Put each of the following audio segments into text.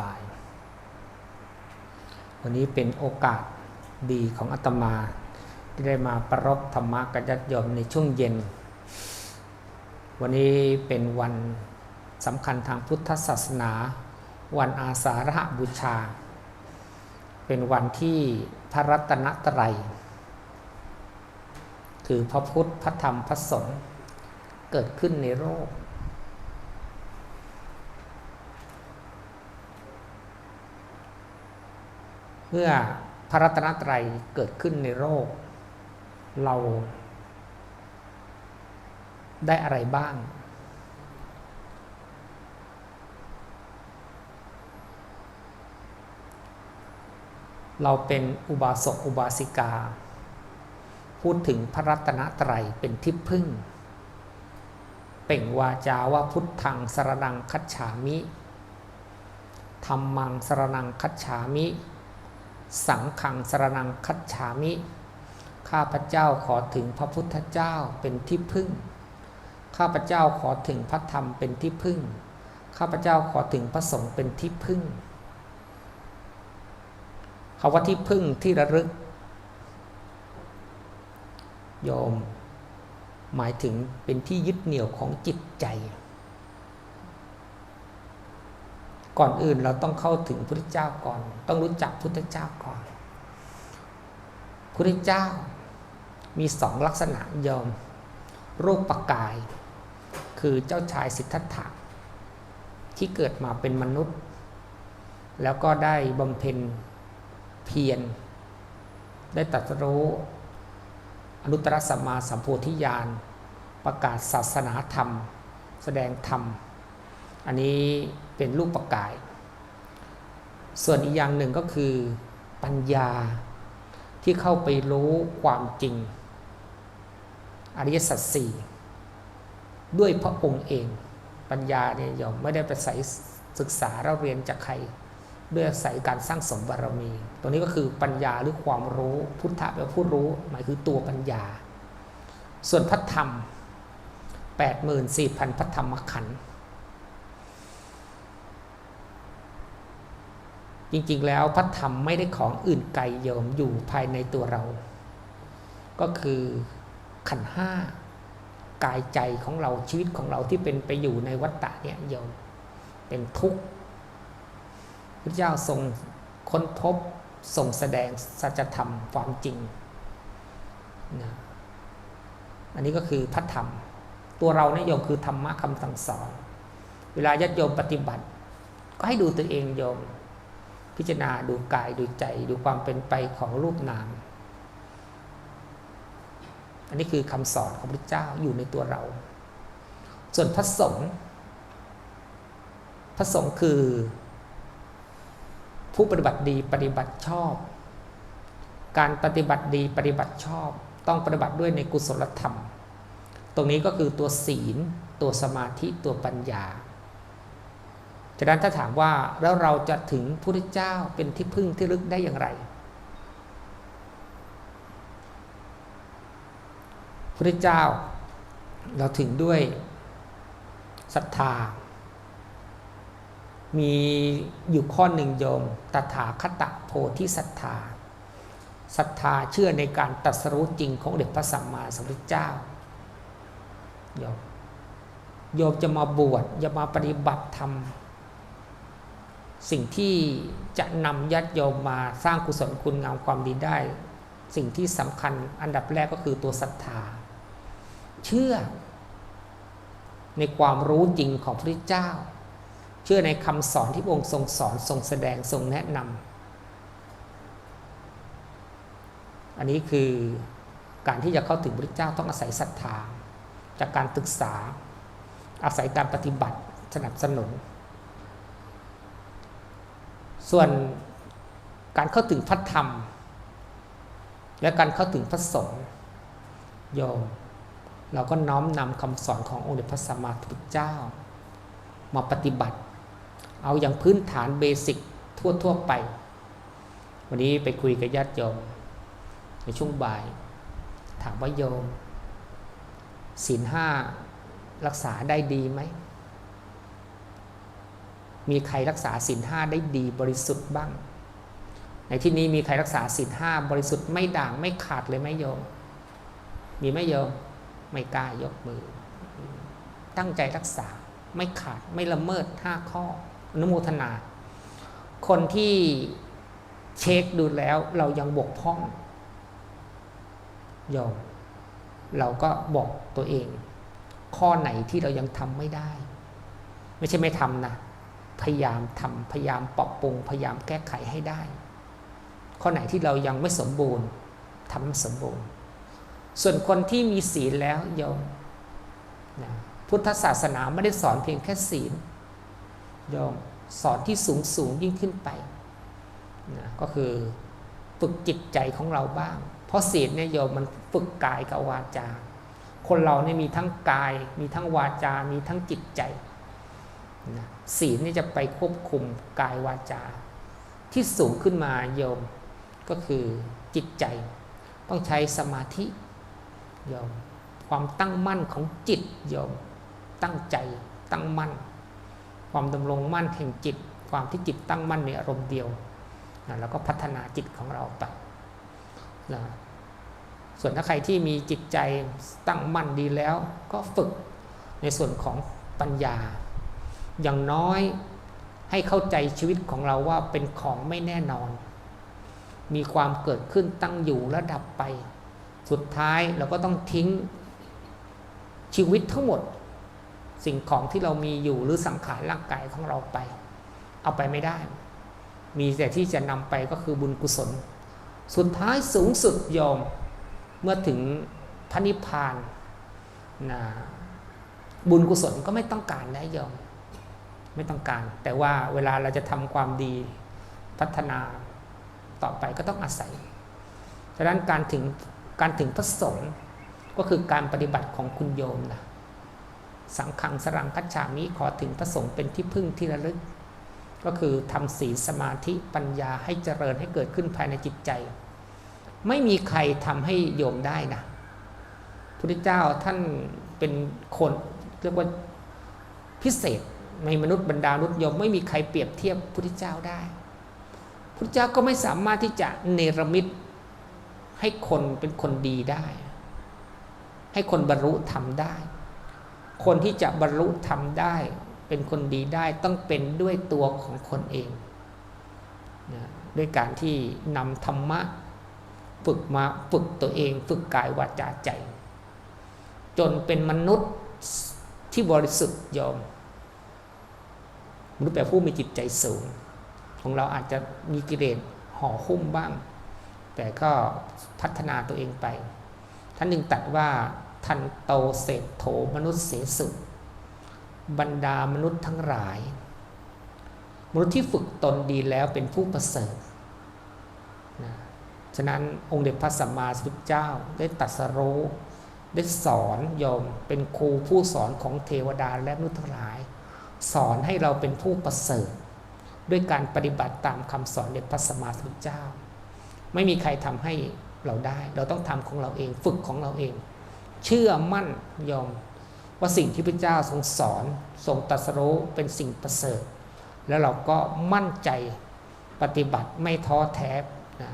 บาย วันนี้เป็นโอกาสดีของอาตมา ที่ได้มาประรบธรรมะกับญาติโยมในช่วงเย็น วันนี้เป็นวันสำคัญทางพุทธศาสนา วันอาสาฬหบูชา เป็นวันที่พระรัตนตรัยคือพระพุทธพระธรรมพระสงฆ์เกิดขึ้นในโลก เมื่อพระรัตนตรัยเกิดขึ้นในโลกเราได้อะไรบ้าง เราเป็นอุบาสกอุบาสิกา พูดถึงพระรัตนตรัยเป็นที่พึ่ง เป่งวาจาว่าพุทธังสรนังคัจฉามิธรรมังสรนังคัจฉามิ สังขังสรนังคัจฉามิ ข้าพเจ้าขอถึงพระพุทธเจ้าเป็นที่พึ่ง ข้าพเจ้าขอถึงพระธรรมเป็นที่พึ่ง ข้าพเจ้าขอถึงพระสงฆ์เป็นที่พึ่งคาว่าที่พึ่งที่ระลึก โยม หมายถึงเป็นที่ยึดเหนี่ยวของจิตใจ ก่อนอื่นเราต้องเข้าถึงพุทธเจ้าก่อน ต้องรู้จักพุทธเจ้าก่อนพุทธเจ้ามีสองลักษณะโยมรูปปกาย คือเจ้าชายสิทธัตถะที่เกิดมาเป็นมนุษย์ แล้วก็ได้บำเพ็ญเพียรได้ตรัสรู้อนุตตรสัมมาสัมโพธิญาณประกาศศาสนาธรรม แสดงธรรม อันนี้เป็นรูปประกาย ส่วนอีกอย่างหนึ่งก็คือปัญญาที่เข้าไปรู้ความจริง อริยสัจสี่ด้วยพระองค์เอง ปัญญาเนี่ยยอมไม่ได้ไปใส่ศึกษาเราเรียนจากใคร ด้วยอาศัยการสร้างสมบารมี ตรงนี้ก็คือปัญญาหรือความรู้พุทธะแปลว่าผู้รู้ หมายคือตัวปัญญา ส่วนพระธรรม 84,000 พระธรรมขันธ์ จริงๆ แล้วพระธรรมไม่ได้ของอื่นไกลโยมอยู่ภายในตัวเรา ก็คือขันห้ากายใจของเราชีวิตของเราที่เป็นไปอยู่ในวัฏฏะเนี่ยโยมเป็นทุกข์พระเจ้าทรงค้นพบทรงแสดงสัจธรรมความจริงนะอันนี้ก็คือพระธรรม ตัวเราเนี่ยโยมคือธรรมะคำสั่งสอน เวลาญาติโยมปฏิบัติ ก็ให้ดูตัวเองโยม พิจารณาดูกายดูใจดูความเป็นไปของรูปนาม อันนี้คือคำสอนของพระเจ้าอยู่ในตัวเรา ส่วนพระสงฆ์พระสงฆ์คือ ผู้ปฏิบัติดีปฏิบัติชอบ การปฏิบัติดีปฏิบัติชอบ ต้องปฏิบัติด้วยในกุศลธรรม ตรงนี้ก็คือตัวศีล ตัวสมาธิตัวปัญญา ฉะนั้นถ้าถามว่าแล้วเราจะถึงพระพุทธเจ้าเป็นที่พึ่งที่ลึกได้อย่างไรพระพุทธเจ้าเราถึงด้วยศรัทธา มีอยู่ข้อหนึ่งโยมตถาคตโพธิศรัทธาศรัทธาเชื่อในการตรัสรู้จริงของเด็จพระสัมมาสัมพุทธเจ้าโยมโยมจะมาบวชจะมาปฏิบัติธรรม สิ่งที่จะนำญาติโยมมาสร้างกุศลคุณงามความดีได้ สิ่งที่สำคัญอันดับแรกก็คือตัวศรัทธา เชื่อ ในความรู้จริงของพระเจ้า เชื่อในคำสอนที่องค์ทรงสอนทรงแสดงทรงแนะนำอันนี้คือการที่จะเข้าถึงพระเจ้าต้องอาศัยศรัทธา จากการศึกษา อาศัยการปฏิบัติสนับสนุน ส่วนการเข้าถึงพระธรรม และการเข้าถึงพระสงฆ์โยมเราก็น้อมนำคำสอนขององค์เดชพระสัมมาสัมพุทธเจ้า มาปฏิบัติ เอาอย่างพื้นฐานเบสิกทั่วๆไป วันนี้ไปคุยกับญาติโยมในช่วงบ่าย ถามว่าโยมศีลห้ารักษาได้ดีไหม มีใครรักษาศีลห้าได้ดีบริสุทธิ์บ้าง ในที่นี้มีใครรักษาศีลห้าบริสุทธิ์ไม่ด่างไม่ขาดเลยไหมโยม มีไหมโยม ไม่กล้ายกมือ ตั้งใจรักษาไม่ขาดไม่ละเมิดห้าข้อ อนุโมทนา คนที่เช็คดูแล้วเรายังบกพร่องโยมเราก็บอกตัวเอง ข้อไหนที่เรายังทำไม่ได้ ไม่ใช่ไม่ทำนะ พยายามทำพยายามปรับปรุงพยายามแก้ไขให้ได้ ข้อไหนที่เรายังไม่สมบูรณ์ทำให้สมบูรณ์ ส่วนคนที่มีศีลแล้วโยมนะพุทธศาสนาไม่ได้สอนเพียงแค่ศีลโยมสอนที่สูงสูงยิ่งขึ้นไปนะก็คือฝึกจิตใจของเราบ้าง เพราะศีลเนี่ยโยมมันฝึกกายกับวาจา คนเราเนี่ยมีทั้งกาย มีทั้งวาจา มีทั้งจิตใจนะ ศีลนี่จะไปควบคุมกายวาจา ที่สูงขึ้นมาโยมก็คือจิตใจ ต้องใช้สมาธิโยมความตั้งมั่นของจิตโยมตั้งใจตั้งมั่น ความดำรงมั่นแห่งจิต ความที่จิตตั้งมั่นในอารมณ์เดียวนะแล้วก็พัฒนาจิตของเราไปนะส่วนถ้าใครที่มีจิตใจตั้งมั่นดีแล้ว ก็ฝึกในส่วนของปัญญา อย่างน้อยให้เข้าใจชีวิตของเราว่าเป็นของไม่แน่นอน มีความเกิดขึ้นตั้งอยู่และดับไป สุดท้ายเราก็ต้องทิ้งชีวิตทั้งหมด สิ่งของที่เรามีอยู่หรือสังขารร่างกายของเราไป เอาไปไม่ได้ มีแต่ที่จะนำไปก็คือบุญกุศล สุดท้ายสูงสุดยอมเมื่อถึงพระนิพพานนะบุญกุศลก็ไม่ต้องการแล้วยอม ไม่ต้องการ แต่ว่าเวลาเราจะทำความดีพัฒนาต่อไปก็ต้องอาศัยดังนั้นการถึงการถึงพระสงฆ์ก็คือการปฏิบัติของคุณโยมนะสังขังสรังคัจฉามิขอถึงพระสงฆ์เป็นที่พึ่งที่ระลึก ก็คือทำศีลสมาธิปัญญาให้เจริญให้เกิดขึ้นภายในจิตใจ ไม่มีใครทำให้โยมได้นะพุทธเจ้าท่านเป็นคนเรียกว่าพิเศษ ในมนุษย์บรรดานุษย์ยมไม่มีใครเปรียบเทียบพุทธเจ้าได้พุทธเจ้าก็ไม่สามารถที่จะเนรมิตให้คนเป็นคนดีได้ ให้คนบรรลุธรรมได้ คนที่จะบรรลุธรรมได้ เป็นคนดีได้ต้องเป็นด้วยตัวของคนเองนะด้วยการที่นำธรรมะฝึกมาฝึกตัวเอง ฝึกกายวาจาใจ จนเป็นมนุษย์ที่บริสุทธิ์ยอม มนุษย์แบบผู้มีจิตใจสูง ของเราอาจจะมีกิเลสห่อหุ้มบ้าง แต่ก็พัฒนาตัวเองไป ท่านหนึ่งตัดว่าทันโตเศษโถมนุษย์เสสุบรรดามนุษย์ทั้งหลาย มนุษย์ที่ฝึกตนดีแล้วเป็นผู้ประเสริฐนะฉะนั้นองค์เดชพระสัมมาสัมพุทธเจ้าได้ตรัสรู้ได้สอนโยมเป็นครูผู้สอนของเทวดาและมนุษย์ทั้งหลาย สอนให้เราเป็นผู้ประเสริฐ ด้วยการปฏิบัติตามคำสอนเดชพระสมมาสมพุทธเจ้า ไม่มีใครทำให้เราได้ เราต้องทำของเราเองฝึกของเราเอง เชื่อมั่นยอมว่าสิ่งที่พระเจ้าทรงสอนทรงตรัสรู้เป็นสิ่งประเสริฐ แล้วเราก็มั่นใจปฏิบัติไม่ท้อแท้นะ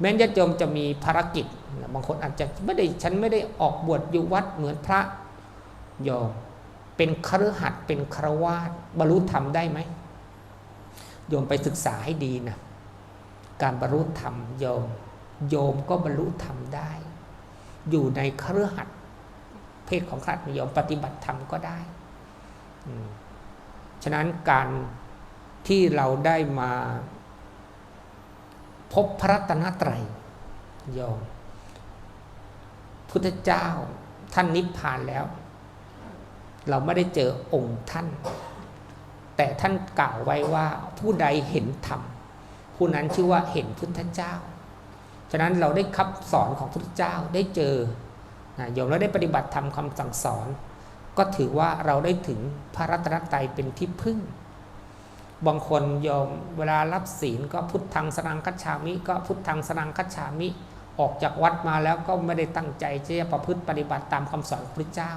แม้ญาติโยมจะมีภารกิจนะบางคนอาจจะไม่ได้ฉันไม่ได้ออกบวชอยู่วัดเหมือนพระโยม เป็นคฤหัสถ์เป็นครวาสบรรลุธรรมได้ไหมโยมไปศึกษาให้ดีนะการบรรลุธรรมโยม โยมก็บรรลุธรรมได้ อยู่ในคฤหัสถ์เพศของครัดโยมปฏิบัติธรรมก็ได้ฉะนั้นการที่เราได้มา พบพระรัตนตรัยโยมพุทธเจ้าท่านนิพพานแล้ว เราไม่ได้เจอองค์ท่าน แต่ท่านกล่าวไว้ว่าผู้ใดเห็นธรรมผู้นั้นชื่อว่าเห็นพุทธเจ้า ฉะนั้นเราได้คับสอนของพุทธเจ้าได้เจอนะโยมเราได้ปฏิบัติธรรมคำสั่งสอน ก็ถือว่าเราได้ถึงพระรัตนตรัยเป็นที่พึ่ง บางคนยอมเวลารับศีลก็พุทธังสนังคัจฉามิ ก็พุทธังสนังคัจฉามิ ออกจากวัดมาแล้วก็ไม่ได้ตั้งใจจะประพฤติปฏิบัติตามคำสอนของพระเจ้า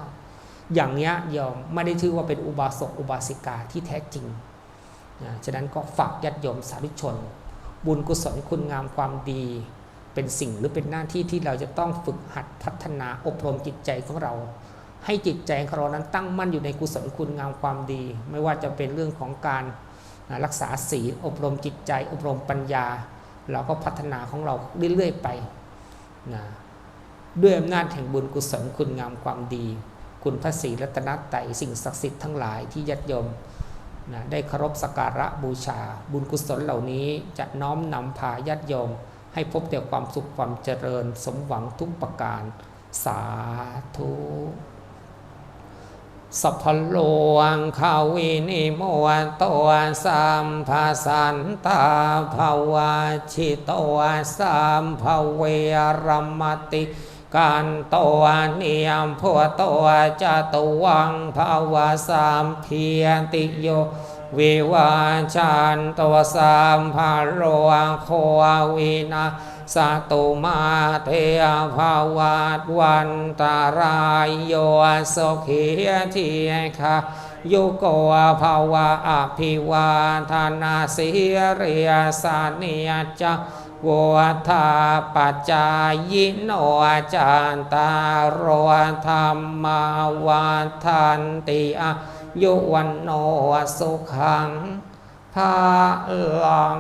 อย่างนี้ยอมไม่ได้ชื่อว่าเป็นอุบาสกอุบาสิกาที่แท้จริงนะฉะนั้นก็ฝากญาติโยมสาธุชน บุญกุศลคุณงามความดี เป็นสิ่งหรือเป็นหน้าที่ที่เราจะต้องฝึกหัดพัฒนาอบรมจิตใจของเรา ให้จิตใจของเรานั้นตั้งมั่นอยู่ในกุศลคุณงามความดี ไม่ว่าจะเป็นเรื่องของการนะรักษาศีลอบรมจิตใจ อบรมปัญญา เราก็พัฒนาของเราเรื่อยๆไปนะด้วยอำนาจแห่งบุญกุศลคุณงามความดี คุณพระศรีรัตนตรัยสิ่งศักดิ์สิทธิ์ทั้งหลายที่ญาติโยมนะได้เคารพสักการะบูชา บุญกุศลเหล่านี้จะน้อมนำพาญาติโยม ให้พบแต่ความสุขความเจริญสมหวังทุกประการ สาธุสัพพโลวังคาวินิโมวันโตสัมภาสันตาภาวาชิโตสัมภเวรมติ การโตเนียมพัวโตจตุวังภาวาสามเพียติโยวิวาชันตัวสามภาโลวังโควินาสตุมาเทภาวาตวันตารายโยสุขีทีคะยุโกภาวะอภิวาทนาสิเริยสานิยจ วัฏาปัจจายิโนอาจารตารโรธรรมาวันทันติอายุวันโนสุขังภาลัง